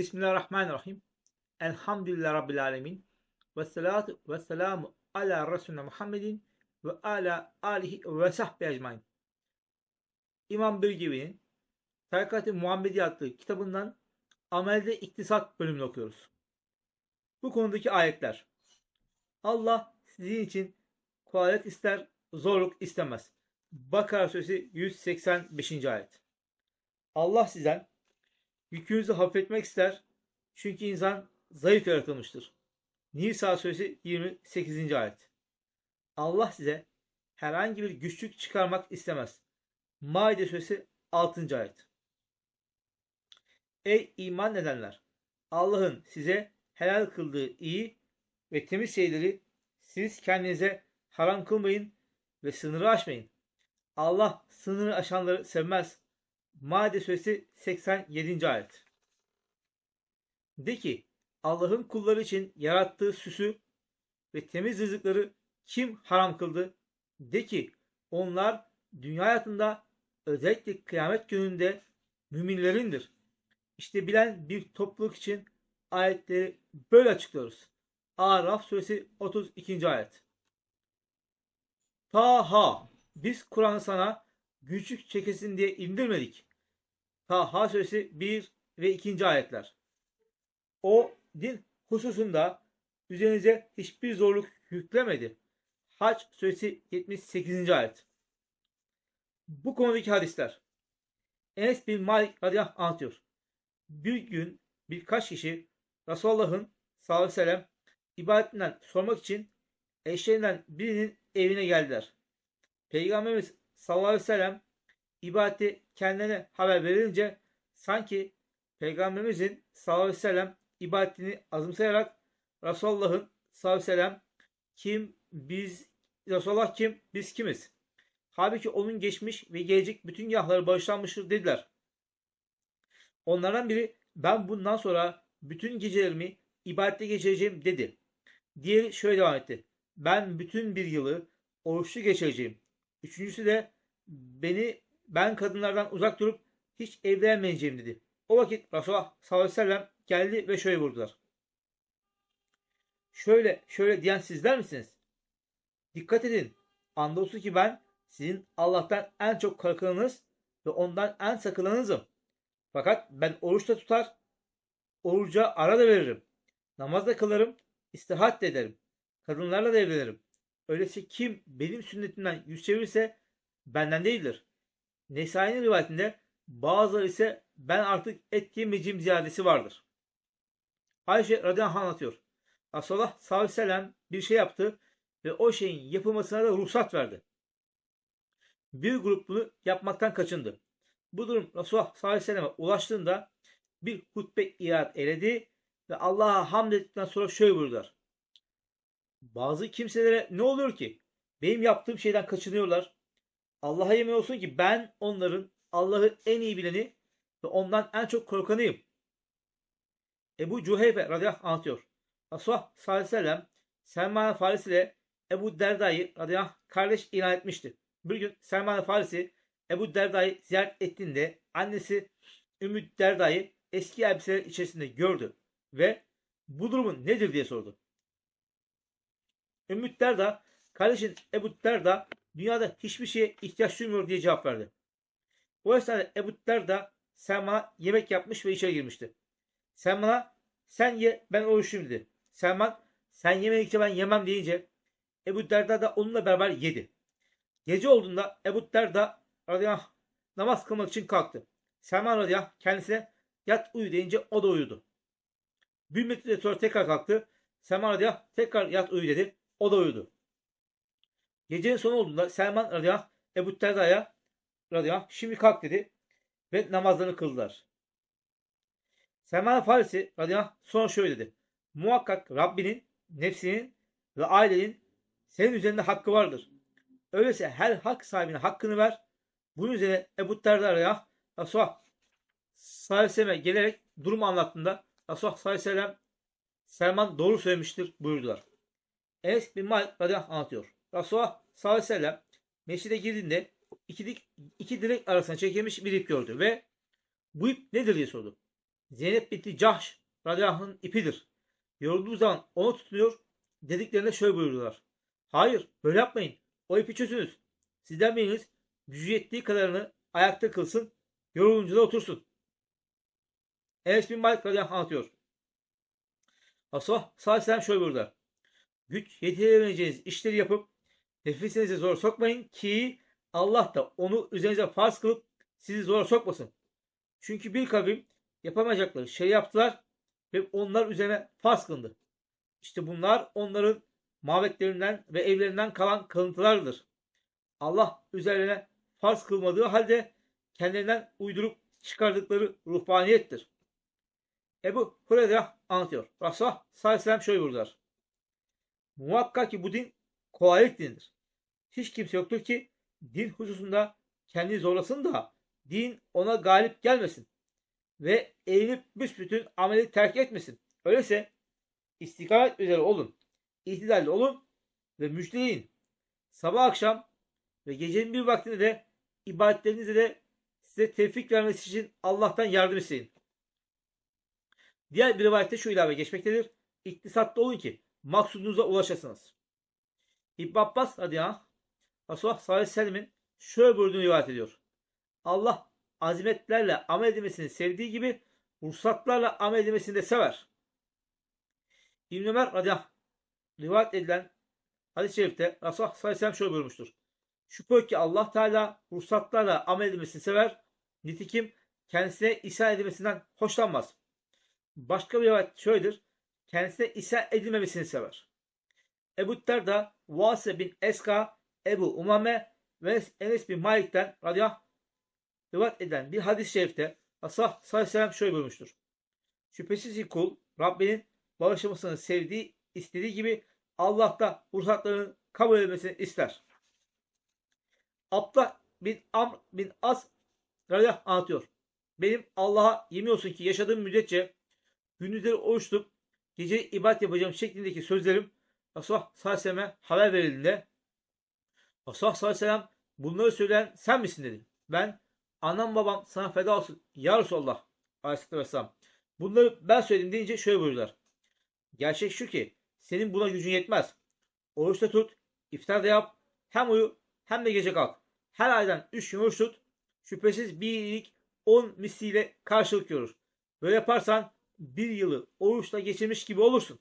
Bismillahirrahmanirrahim. Elhamdülillah Rabbil Alemin. Ve salatu ve selamu ala Resulüne Muhammedin ve ala alihi ve sahbihi ecmain. İmam Bölgevi'nin Tarikat-ı Muhammedi adlı kitabından Amelde İktisat bölümünü okuyoruz. Bu konudaki ayetler. Allah sizin için kolaylık ister, zorluk istemez. Bakara Suresi 185. ayet. Allah sizden yükünüzü hafifletmek ister. Çünkü insan zayıf yaratılmıştır. Nisa Suresi 28. ayet. Allah size herhangi bir güçlük çıkarmak istemez. Maide Suresi 6. ayet. Ey iman edenler! Allah'ın size helal kıldığı iyi ve temiz şeyleri siz kendinize haram kılmayın ve sınırı aşmayın. Allah sınırı aşanları sevmez. Maide suresi 87. ayet. De ki Allah'ın kulları için yarattığı süsü ve temiz rızıkları kim haram kıldı? De ki onlar dünya hayatında özellikle kıyamet gününde müminlerindir. İşte bilen bir topluluk için ayetleri böyle açıklıyoruz. Araf suresi 32. ayet. Taha biz Kur'an'ı sana güçlük çekesin diye indirmedik. Taha suresi 1 ve 2. ayetler. O din hususunda üzerinize hiçbir zorluk yüklemedi. Haç suresi 78. ayet. Bu konudaki hadisler. Enes bin Malik radıyallahu anh anlatıyor. Bir gün birkaç kişi Resulullah'ın sallallahu aleyhi ve sellem ibadetinden sormak için eşlerinden birinin evine geldiler. Peygamberimiz sallallahu aleyhi ve sellem ibadeti kendilerine haber verince sanki Peygamberimizin sallallahu aleyhi ve sellem ibadetini azımsayarak Resulullah'ın sallallahu aleyhi ve sellem kim biz Resulullah kim biz kimiz? Halbuki onun geçmiş ve gelecek bütün günahları bağışlanmıştır dediler. Onlardan biri ben bundan sonra bütün gecelerimi ibadette geçireceğim dedi. Diğeri şöyle devam etti. Ben bütün bir yılı oruçlu geçireceğim. Üçüncüsü de beni ben kadınlardan uzak durup hiç evlenmeyeceğim dedi. O vakit Resulullah sallallahu aleyhi ve sellem geldi ve şöyle vurdular. Şöyle şöyle diyen sizler misiniz? Dikkat edin. Andolsun ki ben sizin Allah'tan en çok korkanınız ve ondan en sakınanızım. Fakat ben oruçta tutar, oruca ara da veririm. Namaz da kılarım, istihat da ederim. Kadınlarla da evlenirim. Öyleyse kim benim sünnetimden yüz çevirirse benden değildir. Nesai'nin rivayetinde bazıları ise ben artık et yemeyeceğim ziyadesi vardır. Ayşe radıyallahu anh anlatıyor. Resulullah sallallahu aleyhi ve sellem bir şey yaptı ve o şeyin yapılmasına da ruhsat verdi. Bir grup bunu yapmaktan kaçındı. Bu durum Resulullah sallallahu aleyhi ve selleme ulaştığında bir hutbe irat eledi ve Allah'a hamd ettikten sonra şöyle buyurdular. Bazı kimselere ne oluyor ki? Benim yaptığım şeyden kaçınıyorlar. Allah'a yemin olsun ki ben onların Allah'ı en iyi bileni ve ondan en çok korkanıyım. Ebu Cüheyfe radıyallahu anh anlatıyor. Resulullah sallallahu aleyhi ve sellem Selman Farisi ile Ebu Derda'yı radıyallahu anh kardeş ilan etmişti. Bir gün Selman Farisi Ebu Derda'yı ziyaret ettiğinde annesi Ümmü Derda'yı eski elbiseler içerisinde gördü ve bu durumun nedir diye sordu. Ümmü Derda kardeşin Ebu Derda dünyada hiçbir şeye ihtiyaç duymuyor diye cevap verdi. O esnada Ebu Derda Selman'a yemek yapmış ve içeri girmişti. Selman'a sen ye ben oruçluyum dedi. Selman sen yemedikçe ben yemem deyince Ebu Derda da onunla beraber yedi. Gece olduğunda Ebu Derda radıyallahu namaz kılmak için kalktı. Selman radıyallahu kendisine yat uyu deyince o da uyudu. Bir müddet sonra tekrar kalktı. Selman radıyallahu tekrar yat uyu dedi. O da uyudu. Gecenin sonu olduğunda Selman radıyallahu Ebu Derda'ya radıyallahu şimdi kalk dedi ve namazlarını kıldılar. Selman Farisi radıyallahu sonra şöyle dedi. Muhakkak Rabbinin, nefsinin ve ailenin senin üzerinde hakkı vardır. Öyleyse her hak sahibine hakkını ver. Bunun üzerine Ebu Resulullah aleyhi ve sellem'e gelerek durumu anlattığında Resulullah sallallahu aleyhi Selman doğru söylemiştir buyurdular. Enes bin Malik radıyallahu anlatıyor. Resulullah sallallahu aleyhi ve sellem mescide girdiğinde iki, dik, iki direk arasına çekilmiş bir ip gördü ve bu ip nedir diye sordu. Zeynep binti Cahş radıyallahu anh'ın ipidir. Yorulduğu zaman onu tutuyor. Dediklerinde şöyle buyurdular. Hayır böyle yapmayın. O ipi çözünüz. Sizden biriniz gücü yettiği kadarını ayakta kılsın. Yorulunca da otursun. Enes bin Malik radıyallahu anh anlatıyor. Resulullah sallallahu aleyhi ve sellem şöyle buyurdu. Güç yetiremeyeceğiniz işleri yapıp nefisinizi zor sokmayın ki Allah da onu üzerinize farz kılıp sizi zora sokmasın. Çünkü bir kavim yapamayacakları şey yaptılar ve onlar üzerine farz kılındı. İşte bunlar onların mabetlerinden ve evlerinden kalan kalıntılardır. Allah üzerine farz kılmadığı halde kendilerinden uydurup çıkardıkları ruhbaniyettir. Ebu Hureyre anlatıyor. Resulullah sallallahu aleyhi ve sellem şöyle buyurdular. Muhakkak ki bu din kolaylık dinidir. Hiç kimse yoktur ki din hususunda kendini zorlasın da din ona galip gelmesin ve eğilip büsbütün ameli terk etmesin. Öyleyse istikamet üzere olun, itidalli olun ve müjdeleyin. Sabah akşam ve gecenin bir vaktinde de ibadetlerinizde de size tevfik vermesi için Allah'tan yardım isteyin. Diğer bir rivayette şu ilave geçmektedir. İktisatlı olun ki maksudunuza ulaşasınız. İbn Abbas radıyallahu Resulullah sallallahu aleyhi ve sellemin şöyle buyurduğunu rivayet ediyor. Allah azimetlerle amel edilmesini sevdiği gibi ruhsatlarla amel edilmesini de sever. İbn Ömer radıyallahu rivayet edilen hadis-i şerifte Resulullah sallallahu aleyhi ve sellem şöyle buyurmuştur. Şüphe ki Allah Teala ruhsatlarla amel edilmesini sever. Nitekim kendisine isyan edilmesinden hoşlanmaz. Başka bir rivayet şöyledir. Kendisine isyan edilmemesini sever. Ebu Derda, Vase bin Eska, Ebu Umame ve Enes bin Malik'ten radıyallahu rivayet edilen bir hadis-i şerifte Resulullah sallallahu şöyle buyurmuştur. Şüphesiz ki kul Rabbinin bağışlamasını sevdiği, istediği gibi Allah da ruhsatlarının kabul edilmesini ister. Abdullah bin Amr bin As radıyallahu anlatıyor. Benim Allah'a yemin olsun ki yaşadığım müddetçe gündüzleri oruç tutup gece ibadet yapacağım şeklindeki sözlerim Resulullah sallallahu haber verildiğinde Resulullah sallallahu aleyhi ve sellem bunları söyleyen sen misin dedi. Ben anam babam sana feda olsun ya Resulallah aleyhisselatü vesselam. Bunları ben söyledim deyince şöyle buyurdular. Gerçek şu ki senin buna gücün yetmez. Oruçta tut, iftar da yap, hem uyu hem de gece kalk. Her aydan 3 gün oruç tut. Şüphesiz bir iyilik 10 misliyle karşılık görür. Böyle yaparsan bir yılı oruçla geçirmiş gibi olursun.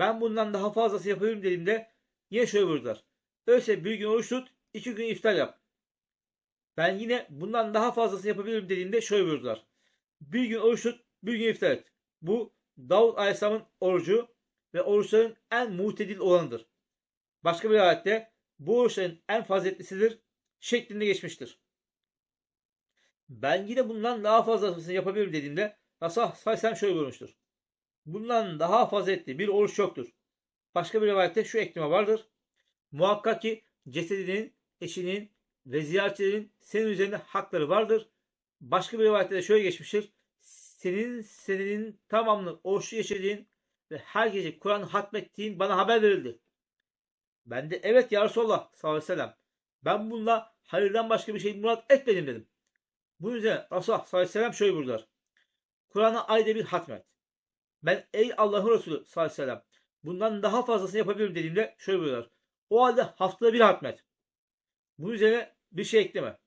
Ben bundan daha fazlası yapabilirim dediğimde yine şöyle buyurdular. Öyleyse bir gün oruç tut, iki gün iftar yap. Ben yine bundan daha fazlasını yapabilirim dediğimde şöyle buyurdular. Bir gün oruç tut, bir gün iftar et. Bu Davud Aleyhisselam'ın orucu ve oruçların en mutedil olanıdır. Başka bir ayette bu oruçların en faziletlisidir şeklinde geçmiştir. Ben yine bundan daha fazlasını yapabilirim dediğimde Resulullah sallallahu şöyle buyurmuştur. Bundan daha faziletli bir oruç yoktur. Başka bir rivayette şu ekleme vardır. Muhakkak ki cesedinin, eşinin ve ziyaretçilerin senin üzerinde hakları vardır. Başka bir rivayette de şöyle geçmiştir. Senin senenin tamamını oruçlu yaşadığın ve her gece Kur'an hatmettiğin bana haber verildi. Ben de evet ya Resulallah sallallahu aleyhi ve sellem. Ben bununla hayırdan başka bir şey murat etmedim dedim. Bunun üzerine Resulullah sallallahu aleyhi ve sellem şöyle buyurdular. Kur'an'a ayda bir hatmet. Ben ey Allah'ın Resulü sallallahu aleyhi ve sellem bundan daha fazlasını yapabilirim dediğimde şöyle buyuruyorlar. O halde haftada bir hatmet. Bunun üzerine bir şey ekleme.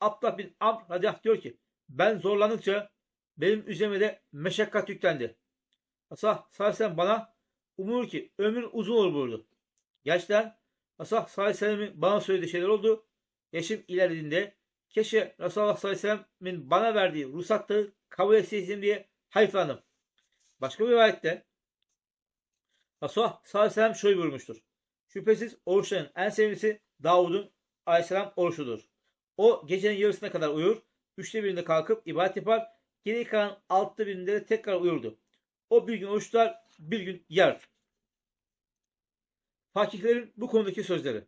Abdullah bin Amr radıyallahu diyor ki ben zorlandıkça benim üzerime de meşakkat yüklendi. Resulullah sallallahu bana umur ki ömür uzun olur buyurdu. Gerçekten Resulullah sallallahu aleyhi bana söylediği şeyler oldu. Yaşım ilerlediğinde keşke Resulullah sallallahu aleyhi ve sellem'in bana verdiği ruhsatları kabul etseydim diye hayıflandım. Başka bir rivayette Resulullah sallallahu aleyhi ve sellem şöyle buyurmuştur. Şüphesiz oruçların en sevimlisi Davud'un aleyhisselam oruçudur. O gecenin yarısına kadar uyur, üçte birinde kalkıp ibadet yapar, geri kalan altıda birinde de tekrar uyurdu. O bir gün oruçlar, bir gün yer. Fakihlerin bu konudaki sözleri.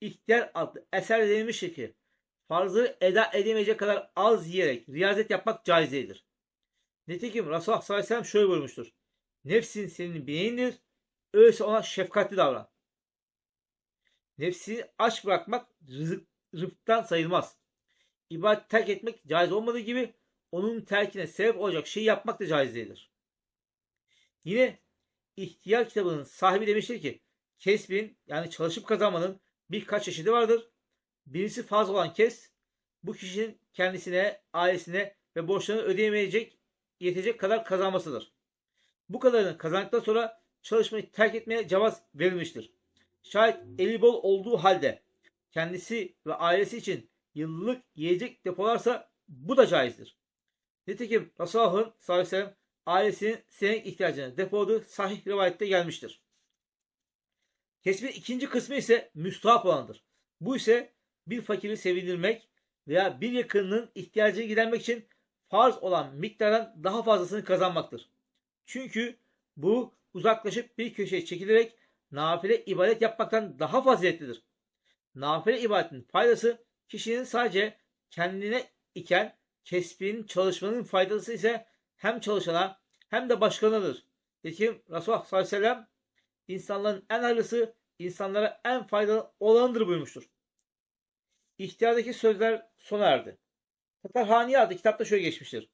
İhtiyar adlı eser denilmiştir ki farzı eda edemeyecek kadar az yiyerek riyazet yapmak caiz değildir. Nitekim Resulullah sallallahu aleyhi ve sellem şöyle buyurmuştur. Nefsin senin bineğindir. Öyleyse ona şefkatli davran. Nefsini aç bırakmak rızık, rıfktan sayılmaz. İbadet terk etmek caiz olmadığı gibi onun terkine sebep olacak şeyi yapmak da caiz değildir. Yine İhtiyar kitabının sahibi demiştir ki kesbin yani çalışıp kazanmanın birkaç çeşidi vardır. Birincisi fazla olan kes bu kişinin kendisine, ailesine ve borçlarını ödeyemeyecek, yetecek kadar kazanmasıdır. Bu kadarını kazandıktan sonra çalışmayı terk etmeye cevaz verilmiştir. Şayet eli bol olduğu halde kendisi ve ailesi için yıllık yiyecek depolarsa bu da caizdir. Nitekim Resulullah'ın sallallahu aleyhi ve sellem ailesinin senelik ihtiyacını depoladığı sahih rivayette gelmiştir. Kesbin ikinci kısmı ise müstahap olandır. Bu ise bir fakiri sevindirmek veya bir yakınının ihtiyacını gidermek için farz olan miktardan daha fazlasını kazanmaktır. Çünkü bu uzaklaşıp bir köşeye çekilerek nafile ibadet yapmaktan daha faziletlidir. Nafile ibadetin faydası kişinin sadece kendine iken kesbin çalışmanın faydası ise hem çalışana hem de başkanıdır. Nitekim Resulullah sallallahu aleyhi ve sellem insanların en hayırlısı insanlara en faydalı olanıdır buyurmuştur. İhtiyardaki sözler sona erdi. Tatarhaniye adlı kitapta şöyle geçmiştir.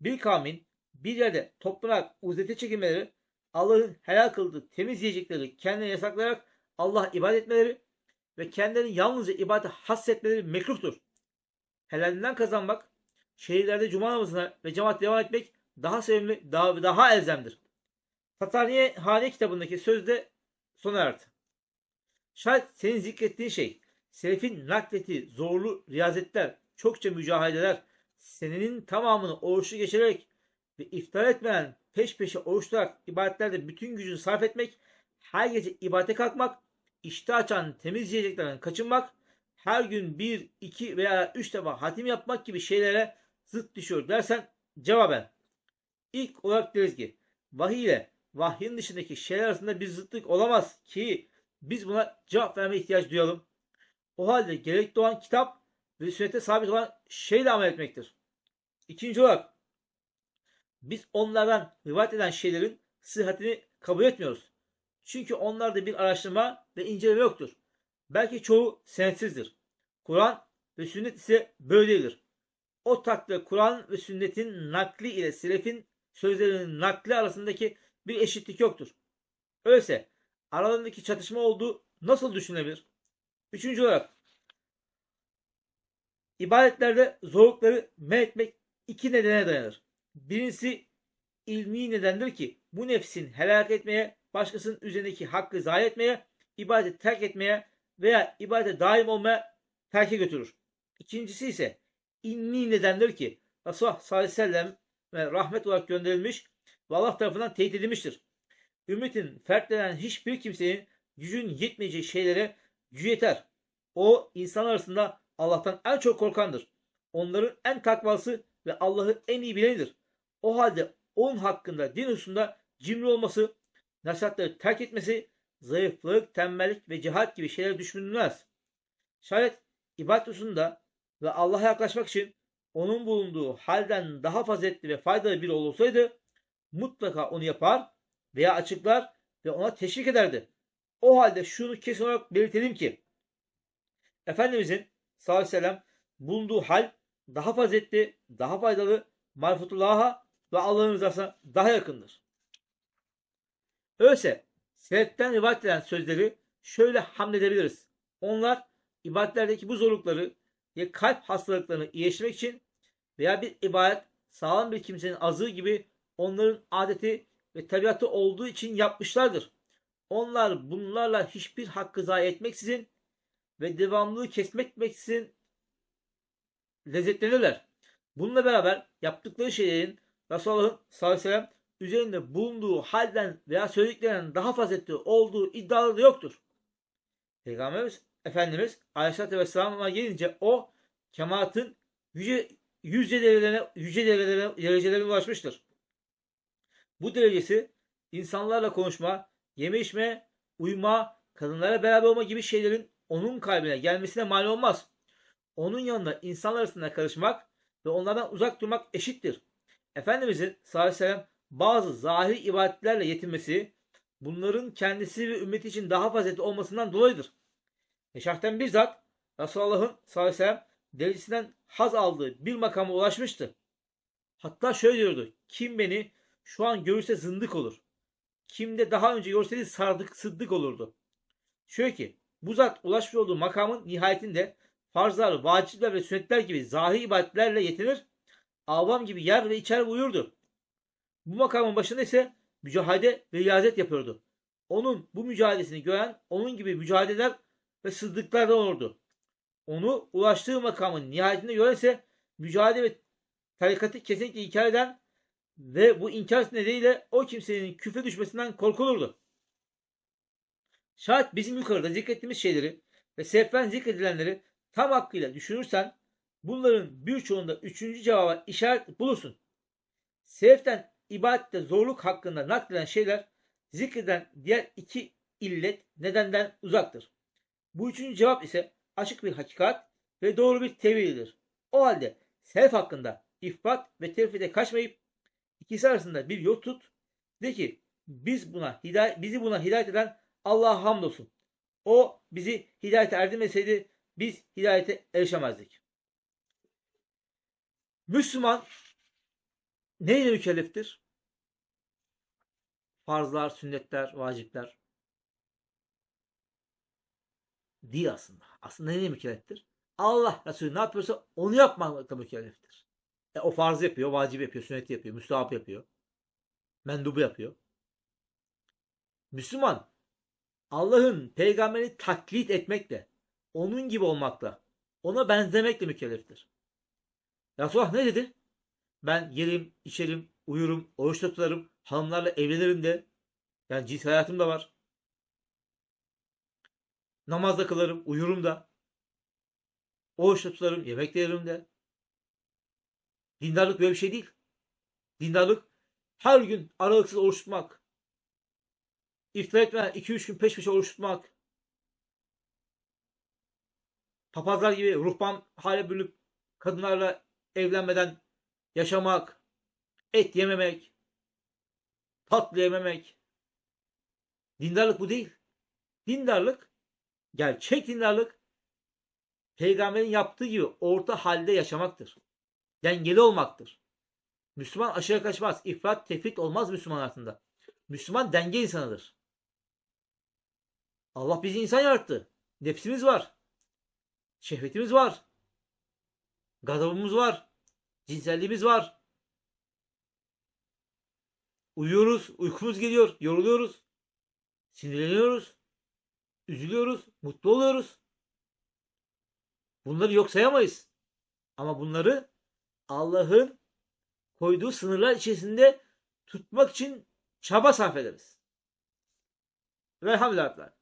Bir kavmin bir yerde toplanarak uzete çekilmeleri, Allah'ın helal kıldığı temiz yiyecekleri kendine yasaklayarak Allah ibadet etmeleri ve kendilerini yalnızca ibadete hassetmeleri mekruhtur. Helalinden kazanmak, şehirlerde cuma namazına ve cemaat devam etmek daha sevimli, daha, daha elzemdir. Tatarniye Hane kitabındaki sözde sona erdi. Şayet senin zikrettiğin şey, selefin naklettiği zorlu riyazetler, çokça mücahaleler, senenin tamamını oruçlu geçirerek ve iftar etmeyen peş peşe oruçlarak ibadetlerde bütün gücünü sarf etmek, her gece ibadete kalkmak, işte açan temiz yiyeceklerden kaçınmak, her gün bir, iki veya üç defa hatim yapmak gibi şeylere zıt düşüyor dersen cevaben. İlk olarak deriz ki vahiy ile vahyin dışındaki şeyler arasında bir zıtlık olamaz ki biz buna cevap verme ihtiyaç duyalım. O halde gerekli olan kitap ve sünnete sabit olan şeyle amel etmektir. İkinci olarak biz onlardan rivayet eden şeylerin sıhhatini kabul etmiyoruz. Çünkü onlarda bir araştırma ve inceleme yoktur. Belki çoğu senetsizdir. Kur'an ve sünnet ise böyle değildir. O takdirde Kur'an ve sünnetin nakli ile selefin sözlerinin nakli arasındaki bir eşitlik yoktur. Öyleyse aralarındaki çatışma olduğu nasıl düşünülebilir? Üçüncü olarak ibadetlerde zorlukları men etmek iki nedene dayanır. Birincisi ilmi nedendir ki bu nefsin helak etmeye, başkasının üzerindeki hakkı zayi etmeye, ibadet terk etmeye veya ibadete daim olmaya terke götürür. İkincisi ise inni nedendir ki Resulullah sallallahu aleyhi ve sellem rahmet olarak gönderilmiş ve Allah tarafından teyit edilmiştir. Ümmetin fertlenen hiçbir kimsenin gücün yetmeyeceği şeylere gücü yeter. O insan arasında Allah'tan en çok korkandır. Onların en takvalısı ve Allah'ı en iyi bilenidir. O halde onun hakkında din hususunda cimri olması, nasihatleri terk etmesi, zayıflık, tembellik ve cihat gibi şeyler düşünülmez. Şayet ibadet hususunda ve Allah'a yaklaşmak için onun bulunduğu halden daha faziletli ve faydalı biri olsaydı mutlaka onu yapar veya açıklar ve ona teşvik ederdi. O halde şunu kesin olarak belirtelim ki Efendimizin sallallahu aleyhi ve sellem bulunduğu hal daha faziletli, daha faydalı, marfutullah'a ve Allah'ın rızasına daha yakındır. Öyleyse Seleften rivayet edilen sözleri şöyle hamledebiliriz. Onlar ibadetlerdeki bu zorlukları ya kalp hastalıklarını iyileştirmek için veya bir ibadet sağlam bir kimsenin azığı gibi onların adeti ve tabiatı olduğu için yapmışlardır. Onlar bunlarla hiçbir hakkı zayi etmeksizin ve devamlılığı kesmekmeksizin lezzetlenirler. Bununla beraber yaptıkları şeylerin Resulullah sallallahu aleyhi ve sellem üzerinde bulunduğu halden veya söylediklerinden daha faziletli olduğu iddiaları yoktur. Peygamberimiz Efendimiz Aleyhisselatü Vesselam'a gelince o kemaatın yüce, yüce derecelerine, yüce derecelerine ulaşmıştır. Bu derecesi insanlarla konuşma, yeme içme, uyuma, kadınlara beraber olma gibi şeylerin onun kalbine gelmesine mani olmaz. Onun yanında insanlar arasında karışmak ve onlardan uzak durmak eşittir. Efendimizin sallallahu aleyhi ve sellem bazı zahiri ibadetlerle yetinmesi bunların kendisi ve ümmeti için daha faziletli olmasından dolayıdır. Ve şahten bizzat Resulullah'ın sallallahu aleyhi ve sellem derecesinden haz aldığı bir makama ulaşmıştı. Hatta şöyle diyordu. Kim beni şu an görürse zındık olur. Kim de daha önce görseydi sardık sıddık olurdu. Şöyle ki bu zat ulaşmış olduğu makamın nihayetinde farzlar, vacipler ve sünnetler gibi zahir ibadetlerle yetinir. Avam gibi yer ve içer uyurdu. Bu makamın başında ise mücahede ve riyazet yapıyordu. Onun bu mücadelesini gören onun gibi mücadeleler ve sıddıklardan olurdu. Onu ulaştığı makamın nihayetinde gören ise mücadele ve tarikatı kesinlikle inkar eden ve bu inkar nedeniyle o kimsenin küfre düşmesinden korkulurdu. Şayet bizim yukarıda zikrettiğimiz şeyleri ve sehven zikredilenleri tam hakkıyla düşünürsen bunların birçoğunda üçüncü cevaba işaret bulursun. Sehften ibadette zorluk hakkında nakleden şeyler zikreden diğer iki illet nedenden uzaktır. Bu üçüncü cevap ise açık bir hakikat ve doğru bir tevildir. O halde self hakkında ifrat ve tevhide kaçmayıp ikisi arasında bir yol tut. De ki biz buna hidayet, bizi buna hidayet eden Allah'a hamdolsun. O bizi hidayete erdirmeseydi biz hidayete erişemezdik. Müslüman neyle mükelleftir? Farzlar, sünnetler, vacipler değil aslında. Aslında neyle mükelleftir? Allah Resulü ne yapıyorsa onu yapmakla mükelleftir. E, o farz yapıyor, vacip yapıyor, sünnet yapıyor, müstahap yapıyor. Mendubu yapıyor. Müslüman Allah'ın peygamberini taklit etmekle, onun gibi olmakla, ona benzemekle mükelleftir. Resulullah ne dedi? Ben yerim, içerim, uyurum, oruç tutarım, hanımlarla evlenirim de. Yani cins hayatım da var. Namaz da kılarım, uyurum da. Oruç tutarım, yemek de yerim de. Dindarlık böyle bir şey değil. Dindarlık her gün aralıksız oruç tutmak. İftar etmeden 2-3 gün peş peşe oruç tutmak. Papazlar gibi ruhban hale bürünüp kadınlarla evlenmeden yaşamak. Et yememek. Tatlı yememek. Dindarlık bu değil. Dindarlık, gerçek dindarlık peygamberin yaptığı gibi orta halde yaşamaktır. Dengeli olmaktır. Müslüman aşağı kaçmaz. İfrat, tefrit olmaz Müslüman hayatında. Müslüman denge insanıdır. Allah bizi insan yarattı. Nefsimiz var. Şehvetimiz var. Gazabımız var. Cinselliğimiz var. Uyuyoruz, uykumuz geliyor, yoruluyoruz. Sinirleniyoruz. Üzülüyoruz, mutlu oluyoruz. Bunları yok sayamayız. Ama bunları Allah'ın koyduğu sınırlar içerisinde tutmak için çaba sarf ederiz. Velhamdülillah.